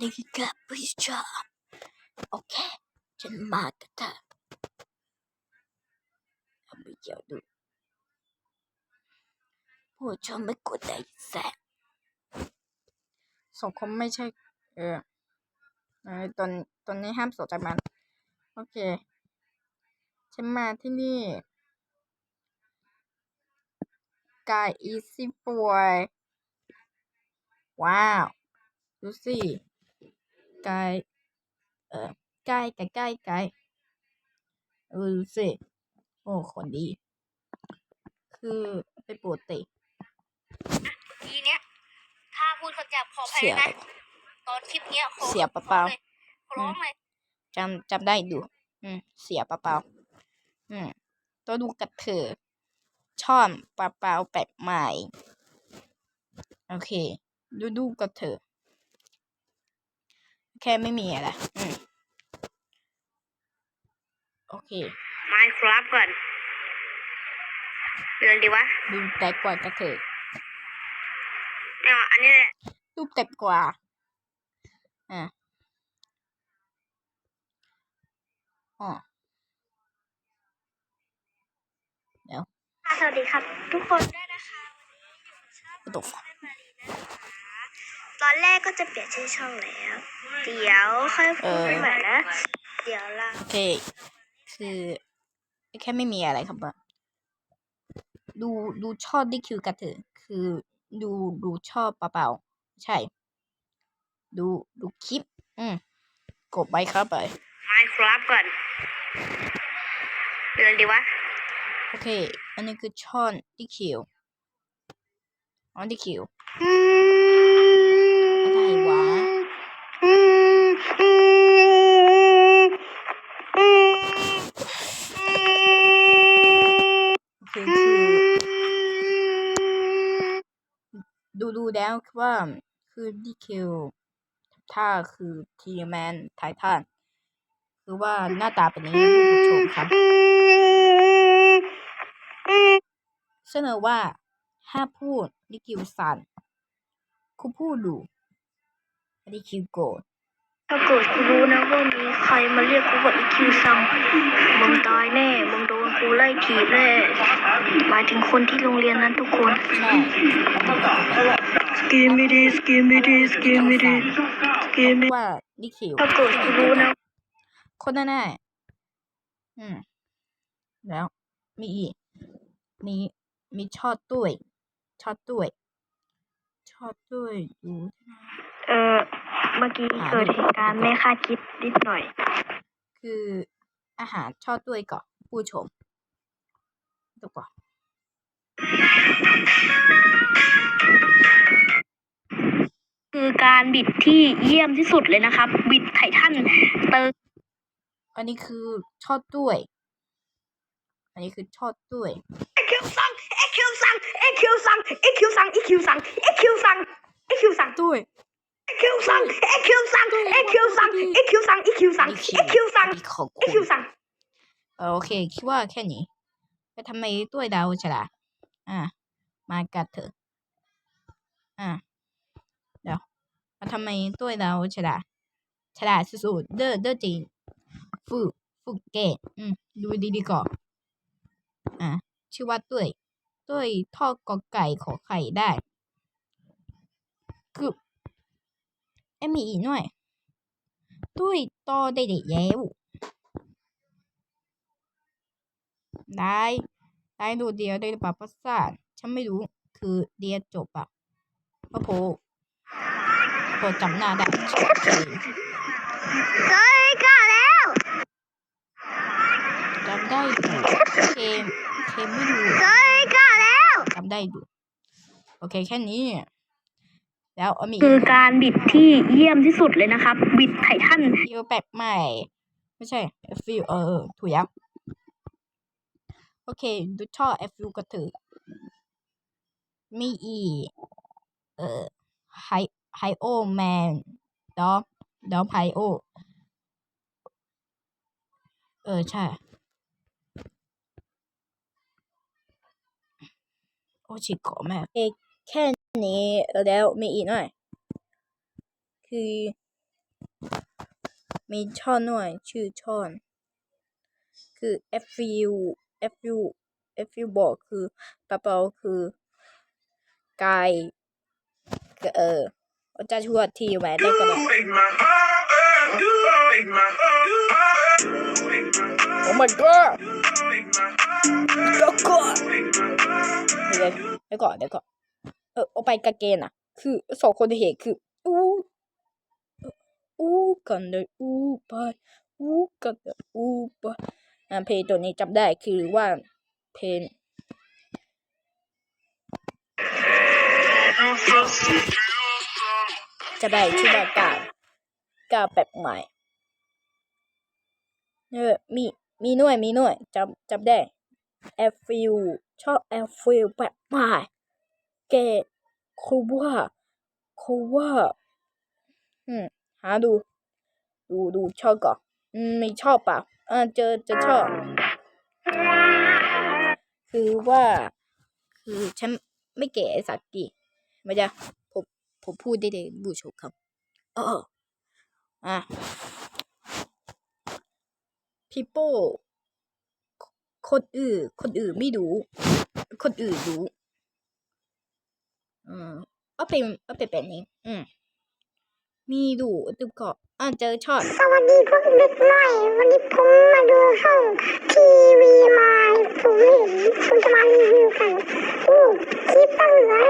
นี่คือการพิชาโอเค ฉันมากับเธอเอาไม่เกี่ยวดูพวกฉันไม่กดได้แสบสองคนไม่ใช่ เออตอนตอนนี้ห้ามสนใจมัน โอเค ฉันมาที่นี่กายอีซี่ปวย ว้าว ดูสิ กายเออใกล้ใกล้ใกล้ใกล้เออดูสิโอ้คนดี คือไปปวดติทีเนี้ย ถ้าพูดคำหยาบขออภัยเสียนะ ตอนคลิปเนี้ยขอเสียเปล่าๆขอลยขอร้องเลยจำจำได้ดู อืม เสียเปล่าๆอืมตัวดูกับเธอช่อนเปล่าๆแปลกใหม่ โอเค ดูดูกับเธอ แค่ไม่มีอะไรอืมโอเคมาครับก่อนเดินดีวะดูแต่กว่ากับเธออ่าอันนี้แหละรูปแต่กว่า อะอ๋อสวัสดีครับ ทุกคนได้นะคะวันนี้อยู่กับช่องกระตกมารีนะคะ ตอนแรกก็จะเปลี่ยนชื่อช่องแล้ว เดี๋ยวค่อยพูดใหม่นะ เดี๋ยวเราโอเค คือแค่ไม่มีอะไรครับว่าดูดูชอบดิคิวกับเธอคือดูดูชอบเปล่าๆใช่ ดูดูคลิป อืมกดไปครับไปมาครับก่อนเดินดีวะ โอเค อันนี้คือช่อนดิคิวอ๋อดิคิวอะไร วะโอเคคือดูดูแล้วว่าคือดีคิวถ้าคือทีแมนไททันคือว่าหน้าตาเป็นอย่างนี้คุณผู้ชมครับ เสนอว่าห้าพูดดิคิวสันคุณพูด ดูดิคิวโกรธถ้าเกิดกูรู้นะว่ามีใครมาเรียกกูว่าอีคิวซังมึงตายแน่มึงโดนกูไล่ถีบแน่หมายถึงคนที่โรงเรียนนั้นทุกคนใช่สกิมมิดีสกิมมิดีสกิมมิดีสกิมมิว่าดิคิวถ้าเกิดกูรู้นะ คนแน่ๆอืม แล้ว มีอีกมีมีชอดด้วยชอดด้วยชอดด้วยอยู่ เออเมื่อกี้เกิดเหตุการณ์ไม่คาดคิดนิดหน่อย คืออาหารชอดด้วยก่อนผู้ชมดูก่อนคือการบิดที่เยี่ยมที่สุดเลยนะครับ บิดไททันเตอร์อันนี้คือชอดด้วย อันนี้คือชอดด้วยเอคิวซังเอคิวซังเอคิวซังเอคิวซังเอคิวซังเอคิวซังเอคิวซังด้วยเอ คิวซังเอคิวซังเอคิวซังเอคิวซังเอคิวซังอันนี้เอคิวซังอันนี้ของเอคุคิวณซังเออโอเค คิดว่าแค่นี้แต่ทำไมด้วยดาวฉลาดอ่า มากัดเถอะอ่าเดี๋ยวมาทำไมด้วยดาวฉลาดฉลาดสุดๆเด้อเด้อจริงฟูฟูเกตอืมดูดีๆก่อนอ่าชื่อว่าด้วยด้วยทอดกอไก่ขอไข่ได้คือ เอ็มมีอีกหน่อยด้วยต่อได้เด็กแล้วได้ได้ดูเดียวได้หรือเปล่าประสาทฉันไม่รู้คือเดียจบอะพระโพโพจำหน้าได้ชัดเจนเฮ้ยกล้าแล้วจำได้ดูเคมเคมไม่ดูเฮ้ยกล้าแล้วจำได้ดู โอเคแค่นี้ แล้วเอามีคือการบิดที่เยี่ยมที่สุดเลยนะครับ บิดไททันฟิลแปลกใหม่ ไม่ใช่ฟิลเออเออถูกยังโอเค ดูช่อเอฟิลก็ถือ มีอีกเอ่อไฮไฮโอแมนดอมดอมไฮโอเออ ใช่ โอ้ชิโกะแม่เอแค่ นี้แล้วมีอีกหน่อย คือ มีช่อนหน่อย ชื่อช่อน คือ FU FU FU บอกคือกระเป๋าคือกายเออจะชวดทีไหวนได้ก็ได้ Oh my god! เดี๋วก่อนเดี๋ยวก่อนเดี๋ยวก่อน ออเอาไปกางเกนอะ คือสองคนที่เห็นคืออู้อู้กันเลยอู้ไปอู้กันเลยอู้ไปอ่าเพลงตัวนี้จำได้คือว่าเพลงจะได้ชื่อว่ากาวกาแปลกใหม่เออมีมีหน่วยมีหน่วยจำจำได้แอฟฟิลชอบแอฟฟิลแปลกใหม่ แกเขาว่าเขาว่าอืม หาดู ดูดูชอบก่อนไม่ชอบเปล่าอ่าเจอจะชอบ คือว่า คือฉันไม่เก๋สักกี่ไม่ใช่ผมผมพูดได้เลยบูชมครับเอออะพี่โป้คนอื่นคนอื่นไม่รู้ คนอื่นรู้ อืมเอาเป็นเอาเป็นแบบนี้อืมมีดูดูก่อนอะเจอช็อตสวัสดีพวกเด็กใหม่วันนี้ผมมาดูช่องทีวีมาผมเห็นคุณจะมารีวิวกันอู้คลิปตั้งเหลือ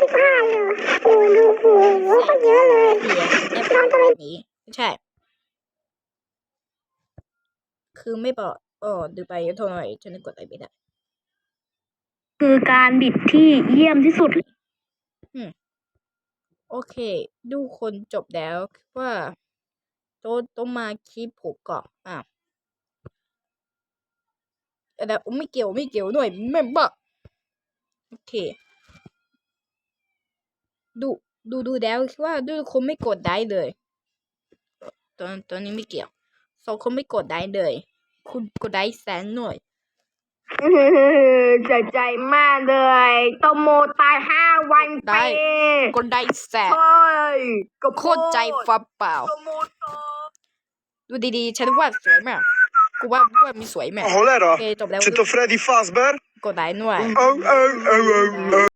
สิบห้าเลยโอ้ดูโอ้โหคนเยอะเลยเสียงแอปแบบนี้ใช่ คือไม่บอกอ๋อดูไปโทรหน่อยฉันนึกกดอะไรไม่ได้ คือการบิดที่เยี่ยมที่สุดเลย โอเค ดูคนจบแล้วว่าโตโตมาคลิปผมก่อนอะแต่ไม่เกี่ยวไม่เกี่ยวหน่อยแม่งบ้าโอเค ดูดูดูแล้วคิดว่าดูคนไม่กดได้เลยตอนตอนนี้ไม่เกี่ยวสองคนไม่กดได้เลย คุณกดได้แสนหน่อย เสียใจมากเลยโตโมตายห้าวันได้กดได้แสนใช่ก็โคตรใจฟ้าเปล่า โตโมตายดูดีๆ ฉันว่าสวยไหมาก กูว่าว่ามีสวยไหมาก Cholera! โอเคจบแล้ว Czy to Freddy Fazbear? กดได้หน่วย Oh, oh, oh, oh, oh.